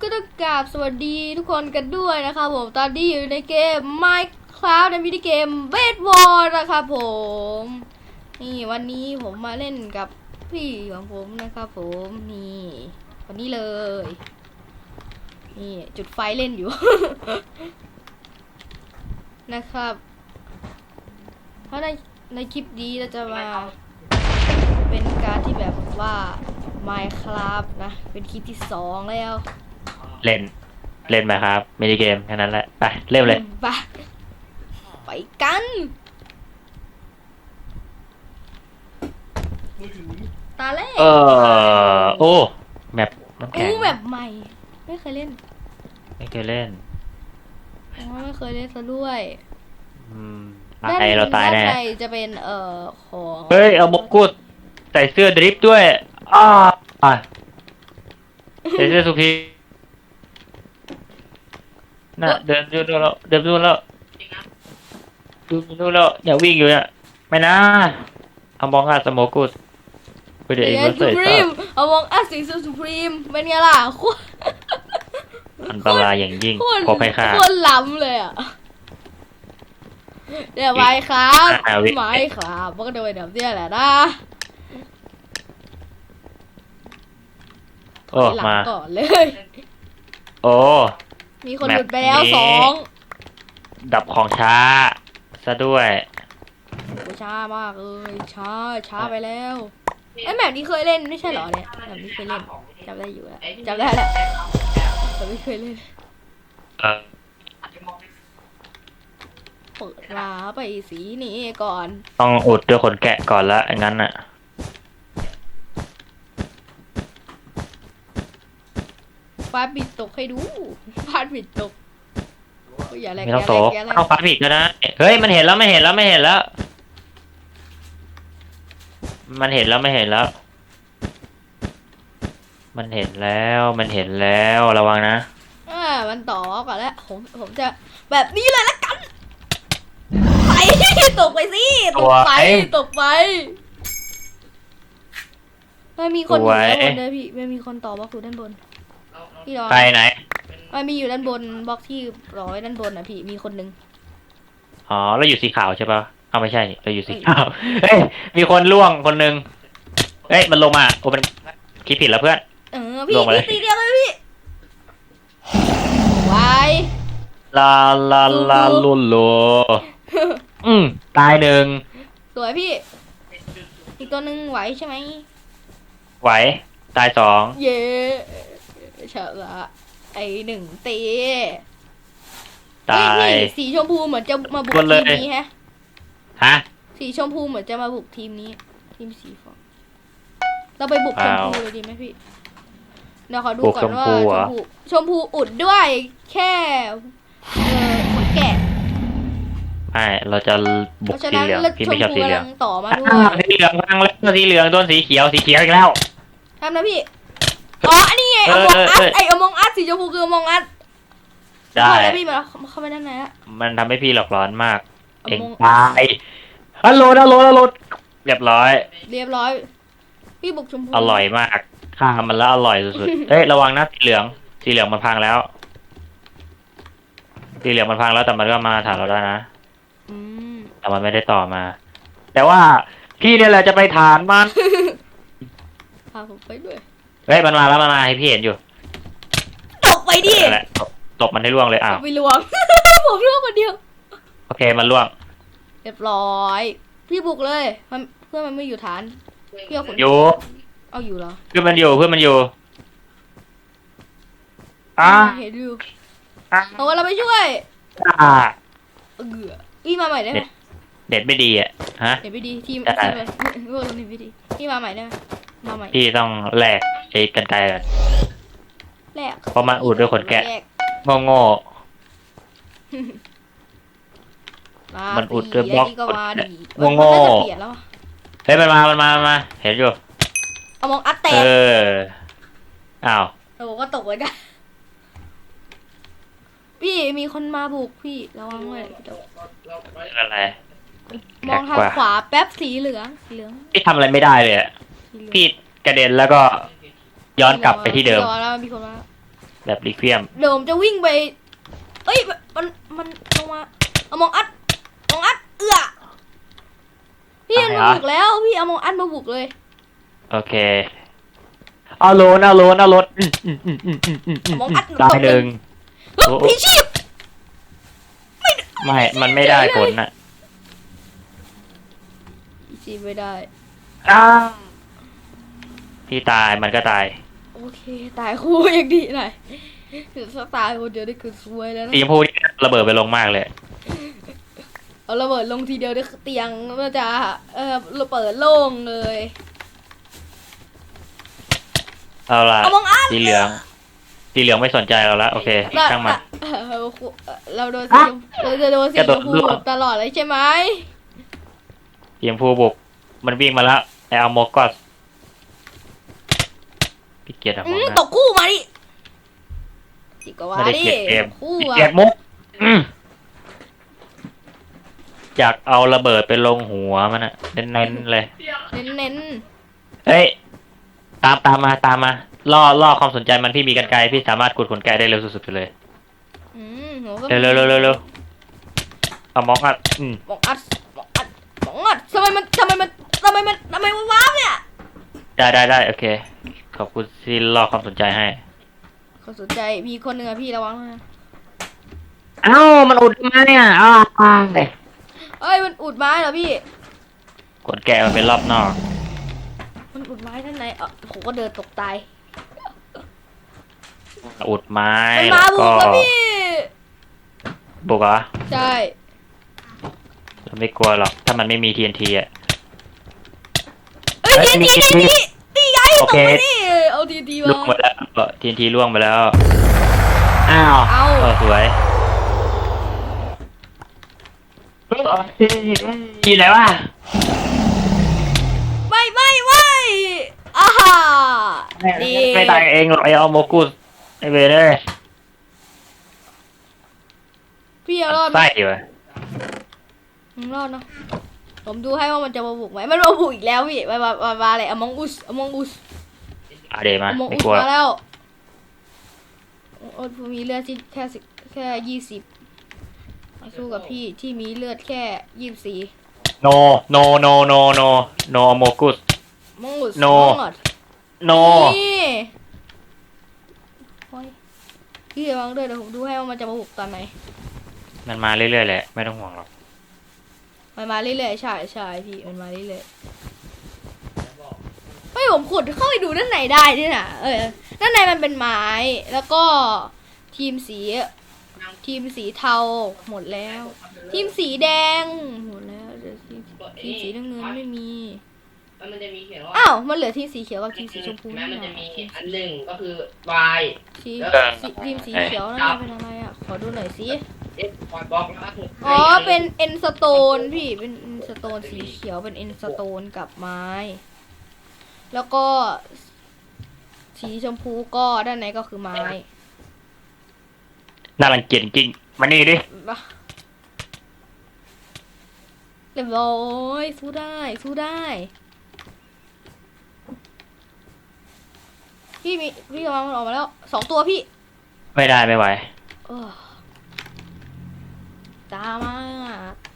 ก็ต้องกราบสวัสดีทุกคนกันด้วยนะครับผมตอนนี้อยู่ในเกม Minecraft ในวิดีเกม b e d w a r นะครับผม นี่วันนี้ผมมาเล่นกับพี่ของผมนะครับผมนี่วันนี้เลย นี่จุดไฟเล่นอยู่ นะครับ เพราะในในคลิปนี้เราจะมาเป็นการที่แบบว่า Minecraft นะ เป็นคลิปที่สองแล้ว เล่น เล่นไหมครับมินิเกมแค่นั้นแหละ ไป เริ่มเลย ไปไปกัน ตาแรกเออ โอ้แมปน้ำแข็งอู้แบบใหม่ ไม่เคยเล่น ไม่เคยเล่นอ๋อไม่เคยเล่นซะด้วยอืมตายเราตายแน่ด้นในจะเป็นเอ่อของเฮ้ย เอามงกุฎใส่เสื้อดริฟต์ด้วยอ้าอะใส่เสื้อสุพี น่ะเดินดูแล้วเดินดูแล้วดูดูแล้วอย่าวิ่งอยู่เนี่ยไม่นะเอามองอาสโมกุฎไปเดี๋ยวเองเอ็ก็นใส่สุพเสื้รีอมเอาวงอัสสีสุพรีมเป็นไงล่ะโคตรอันตรายอย่างยิ่งโคตรพบให้ค่าโคตรล้ำเลยอะเดี๋ยวไปครับอ่าวิ ไม่ครับมันก็จะเป็นแบบเนี้ยแหละนะโอ้หลังมา ก่อนเลย โอ้ มีคนแมปหลุดไปแล้วนี้สองดับของช้า ซะด้วยโอ้ช้ามากเลยช้าช้าไปแล้วไอ้ยแบบนี้เคยเล่นไม่ใช่เหรอเนี่ยแบบนี้เคยเล่นจำได้อยู่แล้วจำได้แล้วแต่ไม่เคยเล่นเออเปิดมาไปสีนี้ก่อน ต้องอุดด้วยขนแกะก่อนละงั้นอะ ฟาดบิดตกให้ดูฟาดบิดตกโอ้ยอย่าแรงไม่อต้องย่าโตแรงอย่าแรงเข้าฟ้าผิดก็ได้เฮ้ยมันเห็นแล้วไม่เห็นแล้วไม่เห็นแล้ว มันเห็นแล้วไม่เห็นแล้ว มันเห็นแล้วมันเห็นแล้วระวังนะอ่ามันต่อก่อนแล้วผมผมจะแบบนี้เลยละกันไปตกไปสิตกไปสวยตกไปไม่มีคนอยู่ด้านบนเลยพี่ไม่มีคนต่อบล็อกอยู่ด้านบน พี่รอใครไหน มันมีอยู่ด้านบนบล็อกที่ร้อยด้านบนนะพี่มีคนหนึง อ๋อ เราอยู่สีขาวใช่ปะเอาไม่ใช่ เราอยู่สีขาว เฮ้ย มีคนล่วงคนหนึ่งเฮ้ย มันลงมาโอ้มันคิดผิดแล้วเพื่อน เออพี่ลงมาเลยพี่ตีเดียวเลยพี่ไว้ลาลาลาลุลโลอืมตายหนึ่งสวยพี่ อีกตัวหนึ่งไหวใช่ไหมไหว ตายสอง เย้ เฉละไอหนึ่งตีตายเฮ้พี่สีชมพูเหมือนจะมาบุกกดเลยทีมนี้ฮะ ฮะ สีชมพูเหมือนจะมาบุกทีมนี้ ทีมสีฟ้าเราไปบุกชมอ้าวพูเลยดีไหมพี่เดี๋ยวขอดูบุกก่อนว่าชมพูชเหรอมพูชมพูอุดด้วยแค่เออขนแกะไม่เราจะบุเพกราะฉะสีนั้นเหลืองแล้วพี่ชไม่มชอบพูสีเหลืกำอลังงต่อมาด้วอ่ายสีเหลืองพังแล้วสีเหลืองโดนสีเขียวสีเขียวอีกแล้วทำนะพี่ อ๋ออันนี้ไงเอออมองเอออัเอดอไออมองอัดสีชมพูคืออมองอัดได้แล้วพี่มาเข้าไปด้านในละมันทำให้พี่หลอกร้อนมากเองมองตายฮัลโหลฮัลโหลฮัลโหลเรียบร้อย เรียบร้อย พี่บุกชมพูอร่อยมากข้ามมันแล้วอร่อยสุดๆเฮ้ยระวังนะสีเหลือง สีเหลืองมันพังแล้ว สีเหลืองมันพังแล้วแต่มันก็มาถามเราได้นะอืมแต่มันไม่ได้ต่อมา แต่ว่าพี่เนี่ยแหละจะไปฐานมันพาผมไปด้วย เฮ้ยมันมาแล้วมันมาให้พี่เห็นอยู่ตกไปดินั่นแหละตบตบมันให้ล่วงเลยอ้าว เอาไปลวง ผมลวงคนเดียว โอเคมันล่วง เรียบร้อย พี่บุกเลย มันเพื่อนมันไม่อยู่ฐาน พี่เอาขนอยู่เอาอยู่เหรอเพื่อนมันอยู่เพื่อนมันอยู่อ่าเห็นอยู่อ่าเอาว่าเราไปช่วยอ่าเออพี่มาใหม่ได้ไหมเน็ตไม่ดีอะฮะ เดี๋ยวไปดีทีมได้ทีมมันพวกเราเน็ตไม่ดีพี่มาใหม่ได้ไหมมาใหม่ พี่ต้องแลก ไอ้กันไกลก่อนแรกเพราะมันอุดด้วยขนแกะรโง่โง่มามันอุดด้วยบล็อกดีก็มาดีโง่โง่มันน่าจะเปลี่ยนแล้วอะเฮ้ยมันมา มันมา มันมา เห็นอยู่เอามองอัดแตเอกออ้าวโอ้ก็ตกไว้กันพี่มีคนมาบุกพี่ระวังไว้พี่ตกอะไรมองทางแปลกกว่าขวาแป๊บสีเหลืองสีเหลืองพี่ทำอะไรไม่ได้เลยอะสีเหลืองพี่กระเด็นแล้วก็ ย้อนกลับไปที่เดิมรอแล้วมีคนมาแบบลิเฟียม เดี๋ยวผมจะวิ่งไปเอ้ยมันมันลงมาเอามองอัดมองอัดเอื้อพี่มันอะไรมาอะบุกแล้วพี่เอามองอัดมาบุกเลยโอเคเอาโลนเอาโลนเอาโลนอืมอืมอืมอืมอืมอืมอืมมองอัดตายหนึ่ง เฮ้ยโอ้พี่ชีพไม่ มันไม่ได้ผลน่ะพี่ชีพไม่ได้อ้าวพี่ตายมันก็ตายโอ เค ตายคู่ยังดีหน่อยถ้าตายคนเดียวได้คือซวยแล้วนะ สีชมพูนี่ระเบิดไปลงมากเลย เอาระเบิดลงทีเดียวได้เตียงมันจะ เออระเบิดโล่งเลย เอาล่ะเอามองอัดสีเหลือง สีเหลืองไม่สนใจเราละโอเคช่างมัน เออเราโดนสีชมเราจะโดนสีกระชโดดมพูร่วงตลอดเลยใช่ไหม สีชมพูบุก มันวิ่งมาแล้วไอเอาโมกอส พี่เกียรติอะอืผมมนะตกคู่มาดิจิกกว่าไม่ได้ดิเกลียดเกมคู่พี่อะเกียรติมุกอืมอยากเอาระเบิดไปลงหัวมันอะเน้นๆเลย เน้นเน้นเฮ้ย ตามตามมาตามมาล่อล่อความสนใจมันพี่มีกันไกลพี่สามารถขุดขนไกลได้เร็วสุดๆไปเลย ๆอืมโหก็เร็วเร็วเร็วเร็วเร็วเอามองอะอืมบอกอัดบอกอัดบอกอัดทำไมมันทำไมมันทำไมมันทำไมมันว้าวเนี่ยได้ได้ได้โอเค ขอบคุณที่ล่อความสนใจให้ เขาสนใจมีคนหนึ่งอะพี่ระวังนะเอ้ามันอุดมาเนี่ยอ้าวเอ้ยมันอุดไม้เหรอพี่ขนแกะมันเป็นรอบนอก มันอุดไม้ด้านในเออผมก็เดินตกตายอุดไม้มันแล้มาวบุก็กแล้วพี่บุกเหรอใช่เราไม่กลัวหรอก ถ้ามันไม่มี TNT อะเอ้ยเอ้ยทีมีทีมีทีทีไงตโอกเคไปดิ เอาทีทีล่วงไปมาแล้ว TNT ล่วงไปแล้ว อ้าวเอาเออสวยอยู่ไหนวะไม่ไม่ไม่อ่าฮ่าดีไม่ตายเองหรอกไอเอาโมกุสไอเวเนอร์พี่เอารอดไหมไส้ดีวะอืมรอดเนาะผมดูให้ว่ามันจะมาบุกไหมมันมาบุกอีกแล้วพี่มามามามาอะไรอมองอุสอมองอุสอะ เดยวมาอมองไม่อุสกลัวมาแล้วโอ้ยผมมีเลือดที่แค่สิบแค่ยี่สิบมาสู้กับพี่ที่มีเลือดแค่ยี่สิบสี่โนโนโนโนโนโนโมกุสมองอุส No มองอุสโนนี่โอ้ยพี่ระวังด้วยเดี๋ยวผมดูให้ว่ามันจะมาบุกตอนไหน มันมาเรื่อยๆแหละไม่ต้องห่วงหรอก มันมาเรื่อยๆใช่ใช่พี่ มันมาเรื่อยๆเฮ้ย ผมขุดเข้าไปดูด้านในได้ด้วยนะเออด้านในมันเป็นไม้แล้วก็ทีมสี ทีมสีเทาหมดแล้ว ทีมสีแดงหมดแล้วเดี๋ยวทีมทีมสีน้ำเงินไม่มีแล้วมันจะมีเขียนว่าอ้าวมันเหลือทีมสีเขียวกับทีมสีชมพูแม้นี่มันหจะว่ามีทีมอันหนึ่งก็คือ y ทีมเออสีทีมสีเขียวนั่นมันเป็นอะไรอะขอดูหน่อยสิ x y บล็อกแล้วก็ถูกอ๋อเป็นเอ็นสโตนพี่เป็นเอ็นสโตนสีเขียวเป็นเอ็นสโตนกับไม้ แล้วก็ สีชมพูก็ด้านในก็คือไม้น่ารังเกียจจริงมานี่ดิปะเรียบร้อยสู้ได้สู้ได้ พี่มีพี่กำลังมันออกมาแล้วสองตัวพี่ไม่ได้ไม่ไหวเออตามา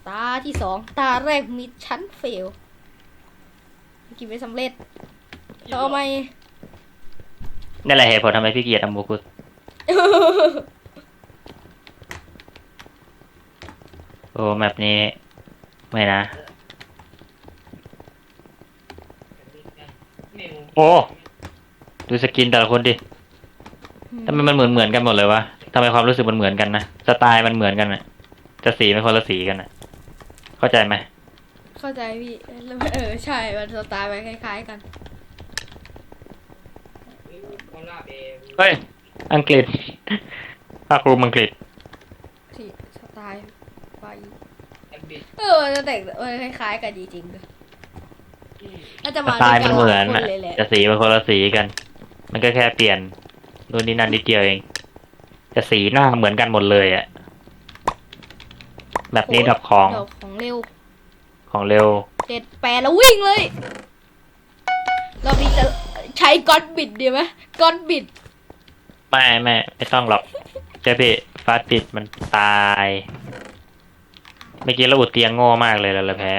ตาที่สองตาแรกมิดชั้นเฟลกินไม่สำเร็จ เอาไหมนี่นแหละเหตุผลทำไมพี่เกียรติเอาโมกุสโอ้แมปนี้ ไม่นะ โอ้ ดูสกินแต่ละคนดิทำไมมันเหมือนเหมือนกันหมดเลยวะทำไมความรู้สึกมันเหมือนกันนะ สไตล์มันเหมือนกันนะจะสีเป็นคนละสีกันนะเข้าใจไหม เข้าใจพี่แล้วเออใช่ มันสไตล์ไปคล้ายๆกันคนลาบ เองเฮ้ย อังกฤษภาครูมิอังกฤษ ที่สไตล์ไปแอมบิดเออมันจะแต่งมันคล้ายๆกันจริงๆเลยน่าจะสมาไตล์มันเหมือนคอะนเลยแหละแต่สีเป็นคนละสีกัน มันก็แค่เปลี่ยนนู่นนี่นั่นนิดเดียวเอง แต่สีหน้าเหมือนกันหมดเลยอะแบบนี้ดับของดอกของเร็วของเร็วเจ็ดแปดแล้ววิ่งเลยเรามีจะ ใช้ก้อนบิดดีไหมก้อนบิด ไม่ไม่ไม่ต้องหรอกเจ้าพี่ฟ้าติดมันตาย เมื่อกี้เราอุดเตียงโง่มากเลยแล้วเราแพ้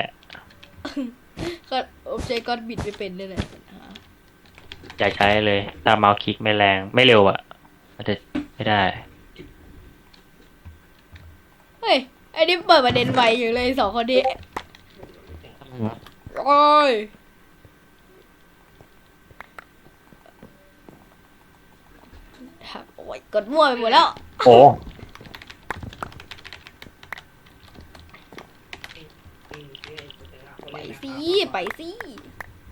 ก็ผมใช้ก้อนบิดไม่เป็นด้วยแหละอย่าใช้เลยถ้าเมาส์คลิกไม่แรงไม่เร็วอะ่ะมันจะไม่ได้ เฮ้ยไอ้นี่เปิดประเด็นไวอยู่เลยสองคนนี้โอ้ยครับโอ้ ยกดมั่วไปหมดแล้วโอ้ไปสิไปสิ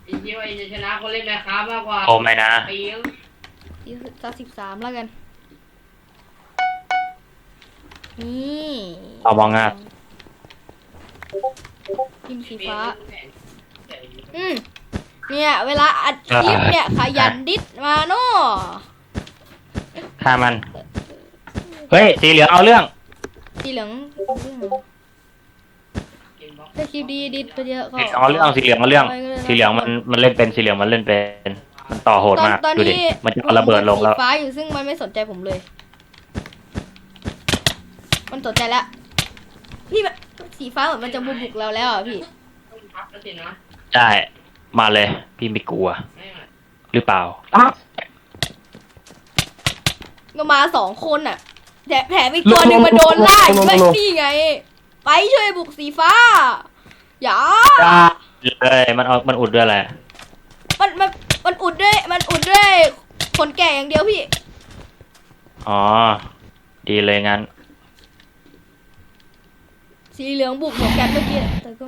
จริงๆว่าจะชนะคนเล่นแมคค้ามากกว่าโอ้ไม่นะ ปีนที่สักสิบสามแล้วกัน นี่เอามองอะพิมพ์สีฟ้า อืมเนี่ย เวลาอัดคลิปเนี่ย ขยันดิสมาเนาะ ฆ่ามัน เฮ้ย สีเหลืองเอาเรื่อง สีเหลืองถ้าคลิปดีดิสไปเยอะก็สีเหลืองเอาเรื่องสีเหลืองเอาเรื่อง สีเหลืองมันมันเล่นเป็นสีเหลืองมันเล่นเป็น มันต่อโหดตอนมากตอนดูดินี้มันจะเอาระเบิดลงแล้วสีฟ้าอยู่ซึ่งมันไม่สนใจผมเลย มันสนใจแล้วพี่แบบสีฟ้าเหมือนมันจะบุกบุกเราแล้วอะพี่ต้องพับแล้วสินะใช่มาเลย พี่ไม่กลัวไม่ไม่หรือเปล่า ก็มาสองคนอะแต่แถมอีกตัวหนึ่งมาโดนไล่ลงลงลงไม่นี่ไง ไปช่วยบุกสีฟ้า อย่าเลยมันเอามันอุดด้วยอะไรมันมันมันอุดด้วย มันอุดด้วยคนแก่อย่างเดียวพี่ อ๋อ ดีเลยงั้น สีเหลืองบุกเหมือนกันเมื่อกี้แต่ก็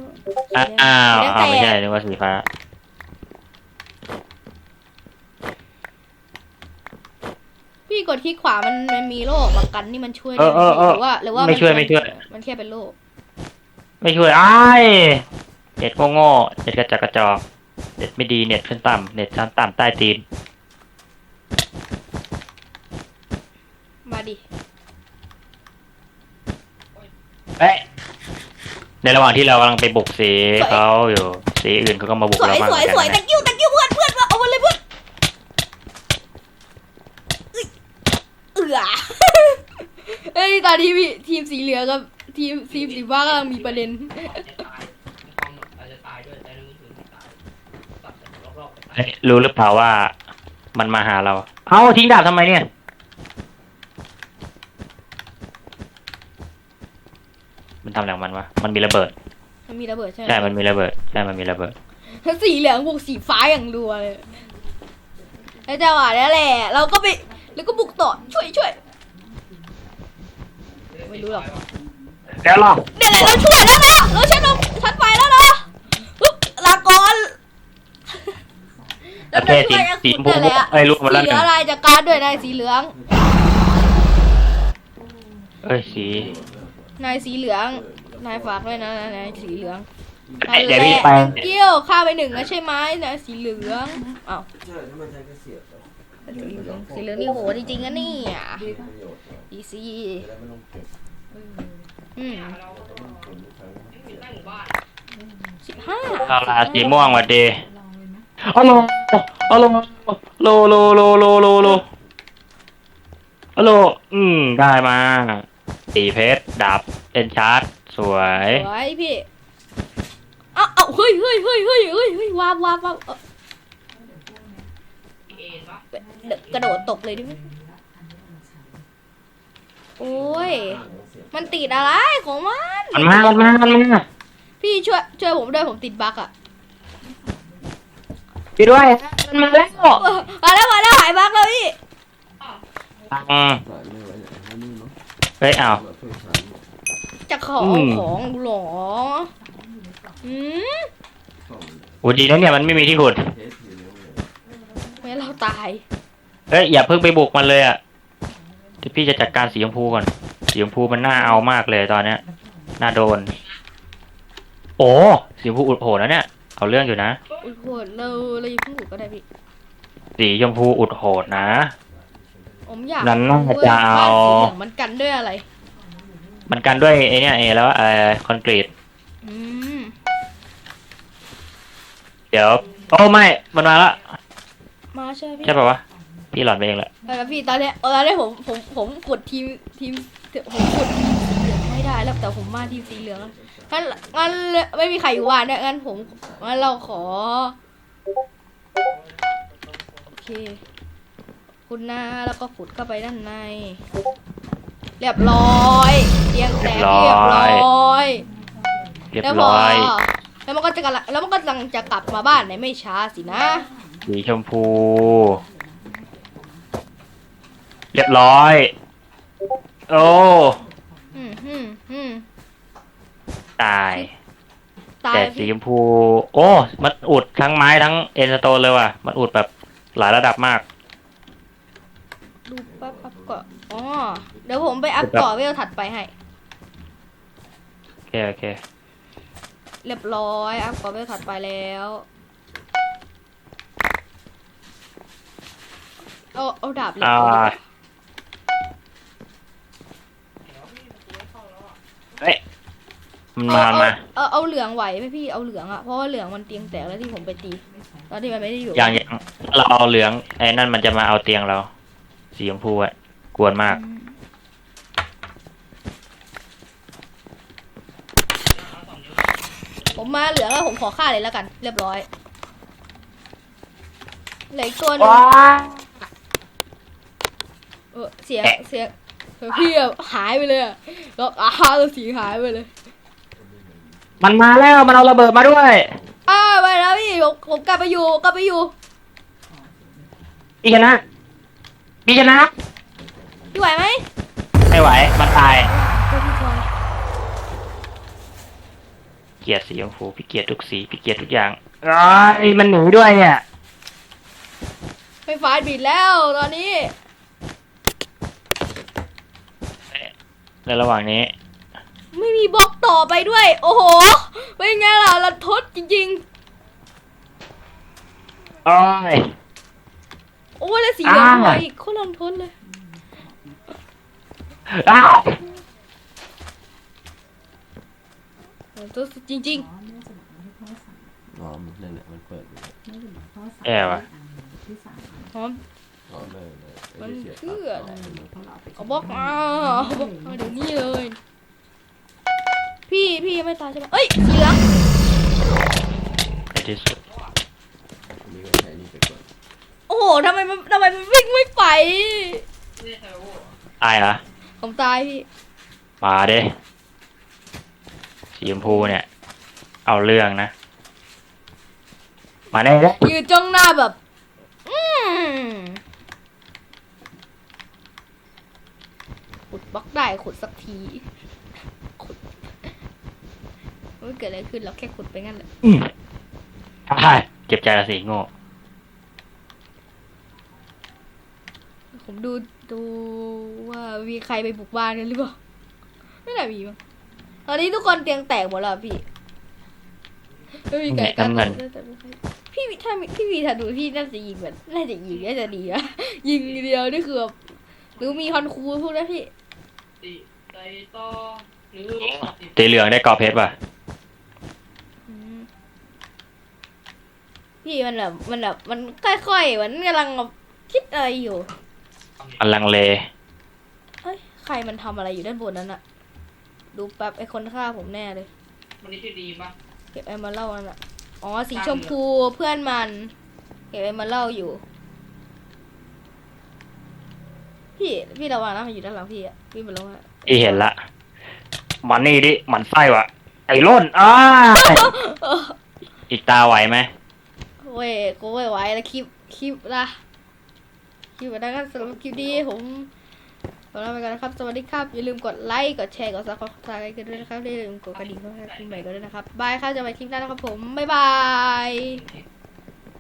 อ้าวสีอ้าวแดงไม่ใช่แต่นึกว่าสีฟ้า พี่กดคลิกขวามันมันมีโล่ประกันนี่มันช่วยเอได้อเออเออหรือว่าหรือว่าไม่ช่วยนไม่ช่วย มันแค่เป็นโล่ไม่ช่วยอ้ายเน็ตโง่ๆเน็ตกระจอกกระจอกเน็ตไม่ดีเน็ตขึ้นต่ำเน็ตชั้นต่ำใต้ตีนมาดิเอ๊ะในระหว่างที่เรากำลังไปบุกสีเขาอยู่สีอื่นเขาก็มาบุกสวยเราบ้างสวยสวยเหมืตะอนกันนะกิ้วตะกิ้วเพื่อนเพื่อนเอามาเลยเพื่อนอึ๊ยเอือ เอ้ย ตอนนี้พี่ทีมสีเหลืองกับทีมทีมสีฟ้ากำลังมีประเด็นอาจจะตายในความอาจจะตายด้วยแต่ในมือถือไม่ตายตัดแต่รอบๆไปตายเอ๊ะรู้หรือเปล่าว่ามันมาหาเรา เอาทิ้งดาบทำไมเนี่ย มันทำอะไรของมันวะ มันมีระเบิด มันมีระเบิดใช่ไหมใช่ มันมีระเบิด ใช่ มันมีระเบิด สีเหลืองบุกสีฟ้าอย่างรัวเลยแล้วจังหวะนั้นแหละ เราก็ไปแล้วก็บุกต่อช่วยช่วย ไม่รู้หรอกเดี๋ยวรอเนี่ยแหละเราช่วยแล้วนะเราช่วยลงชั้นไปแล้วนะปึ๊บลาก่อนโอเคสีสีชมพูนั่นแหละไอ้ยรู้มาแล้วสีหนึ่เหลืองงอะไรจากการด้วยนายสีเหลืองเอ้ยสีนายสีเหลืองนายฝากด้วยนะนายสีเหลืองเอ้ยเดี๋ยวพี่ไปเกี้ยวฆ่าไปหนึ่งแล้วใช่ไหมนายสีเหลืองอ้าวใช่ถ้ามันใช้กระเสียบแล้วสีเหลืองสีเหลืองนี่โหดจริงๆนะเนี่ยประโยชน์ดีซีจะได้ไม่ต้ องเก็บอืมเราแต่ต้องผลทุกครั้งไม่มีตั้งหมู่บ้านสิบห้าเอาลาสีม่วงหวัดดีเอาโลเอาโลโลโลโลโลโลโลเอาโลอืมได้มาสีเพชรดับเอ็นชาร์ดสวย สวยพี่เอ้าเอ้าเฮ้ยเฮ้ยเฮ้ยเฮ้ยเฮ้ยเฮ้ยวาบวาบวาบเอ้าเอ็นปะเดี๋ยวกระโดดตกเลยดิ โอ้ย มันติดอะไรของมัน มันมามันมามันมาพี่ช่วยช่วยผมด้วยผมติดบั๊กอะพี่ด้วย มันมาแล้วเออมาแล้วมาแล้วหายบั๊กแล้วพี่ อืมสายไม่ไว้ไหนให้นี่เนาะเฮ้ยอ้าวแบบเพิ่งใช้หมดจะขออืม ของหรออืมเข้าเลยโอ้ดีนะเนี่ยมันไม่มีที่ขุดเทสทีเดียวเลยไม่งั้นเราตาย เฮ้ยอย่าเพิ่งไปบุกมันเลยอะ เดี๋ยวพี่จะจัดการสีชมพูก่อน สีชมพูมันน่าเอามากเลยตอนเนี้ยน่าโดน โอ้สีชมพูอุดโหดนะเนี่ย เอาเรื่องอยู่นะ อุ้ยโหดเราเราอย่าเพิ่งบุกก็ได้พี่ สีชมพูอุดโหดนะ ผมอยากนั่นน่ารู้จะว่าเอาบ้านสีเหลืองมันกันด้วยอะไร มันกันด้วยไอเนี่ยไอแล้วเออคอนกรีต อืมเดี๋ยว โอ้ไม่ มันมาละมาใช่ไหมพี่ ใช่ป่าวะ พี่หลอนไปเองแหละแล้วพี่ตอนเนี้ยตอนนี้ผมผมผมกดทีมทีมผมกดทีมสีเหลืองไม่ได้แล้วแต่ผมมาทีมสีเหลืองแล้วงั้นงั้นไม่มีใครอยู่บ้านเนี่ยงั้นผมงั้นเราขอโอเคคุณนะแล้วก็ขุดเข้าไปด้านใน เรียบร้อยเตียงแตกเรียบร้อยเรียบแล้วพอร้อยแล้วมันก็จะกำลังแล้วมันก็กำลังจะกลับมาบ้านในไม่ช้าสินะ สีชมพู เรียบร้อย โอ้อืมอืมอืมตาย ตายแต่สีชมพู โอ้ มันอุดทั้งไม้ทั้งเอ็นสโตนเลยว่ะ มันอุดแบบหลายระดับมาก ดูแป๊บอัพเกาะอ๋อเดี๋ยวผมไปอัพเกาะเวลถัดไปให้ โอเคโอเค เรียบร้อย อัพเกาะเวลถัดไปแล้วเอาเอาดาบเหล็กอ่าก่อนดีกว่า เอ้ย มันมาเอามาเอาเอาเอาเหลืองไหวไหมพี่เอาเหลืองอะเพราะว่าเหลืองมันเตียงแตกแล้วที่ผมไปตีตอนที่มันไม่ได้อยู่อย่างอย่างเราเอาเหลืองไอ้นั่นมันจะมาเอาเตียงเรา สีชมพูอะกวนมาก อืมผมมาเหลืองแล้วผมขอฆ่าเลยแล้วกัน เรียบร้อยเหลืออีกตัวหนึงเออเสียงแอะเสียงเสียงพี่อะหายไปเลยอะแล้วอ้าวแล้วสีหายไปเลย มันมาแล้วมันเอาระเบิดมาด้วยอ้าวไปแล้วพี่ผมผมกลับไปอยู่กลับไปอยู่พี่ชนะพี่ชนะพี่ไหวไหมไม่ไหวมันตายก็พี่พลอยเกลียดสีชมพูพี่เกลียดทุกสีพี่เกลียดทุกอย่างอ้ายมันหนีด้วยเนี่ยไฟฟ้าบิดแล้วตอนนี้ในระหว่างนี้ไม่มีบล็อกต่อไปด้วย โอ้โห เป็นไงล่ะรันทดจริงโอ้ย ๆ โอ้ยแล้วสีเหลืองอ่ามาอีกโคตรรันทดเลย อ้าวรันทดจริง อ๋อมันนั่นแหละมันเปิดอยู่แอวอะๆหอม อ๋อไม่ไม่ไอ้มันที่เสียบเชื่อปลั๊กอะไรต่อเอาบล็อกมาเอาบล็อกมาเดี๋ยวนี้เลย พี่พี่ยังไม่ตายใช่ไหมเอ้ยสีเหลืองในที่สุดอันนี้ก็ใช้นี่ไปก่อนโอ้โหทำไมมันทำไมมันวิ่งไม่ไปไม่ใช่โอ้ตายเหรอผมตายพี่ มาเด้สีชมพูเนี่ย เอาเรื่องนะ มาแน่เลยยืนจ้องหน้าแบบ อืมขุดบล็อกได้ขุดสักทีขุด ไม่เกิดอะไรขึ้นเราแค่ขุดไปงั้นแหละอืมอ่าเจ็บใจละสิโง่ผมดูดูว่ามีใครไปบุกบ้านกันหรือเปล่าไม่น่ามีมั้งตอนนี้ทุกคนเตียงแตกหมดแล้วพี่ไม่มีใครเนี่ยน้ำเงินพี่ถ้ามีพี่วีถ้าดูพี่น่าจะยิงแบบน่าจะยิงน่าจะดีอะยิงเดียวนี่คือแบบหรือมีฮอนคูพวกนั้นพี่ติใจต่อหรือสีเหลืองได้กรอบเพชรป่ะ อืม พี่มันแบบมันแบบมันค่อยๆมันกำลังแบบคิดอะไรอยู่ มันลังเลเฮ้ยใครมันทำอะไรอยู่ด้านบนนั้นอะดูแป๊บไอคนฆ่าผมแน่เลยมันนี่ชื่อดีปะเก็บไอมาเล่านั่นอะอ๋อสีชมพูเพื่อนมันเก็บไอมาเล่าอยู่ พี่พี่ระวังนะมันอยู่ด้านหลังพี่อะพี่มันลงอะอีเห็นละ มันนี่ดิ มันไส้วะไอ้ร่นอ้าอีกตาไหวไหม เว้ยกูไม่ไหวแล้วคลิปคลิปละคลิปแบบนั้นก็สำหรับคลิปนี้ผมขอลาไปก่อนนะครับ สวัสดีครับ อย่าลืมกดไลค์ กดแชร์ กดซับสไครต์กันด้วยนะครับอย่าลืมกดกระดิ่งเพื่อให้คลิปใหม่กันด้วยนะครับ บายครับเจะไปคลิปหน้านะครับผม บ๊ายบาย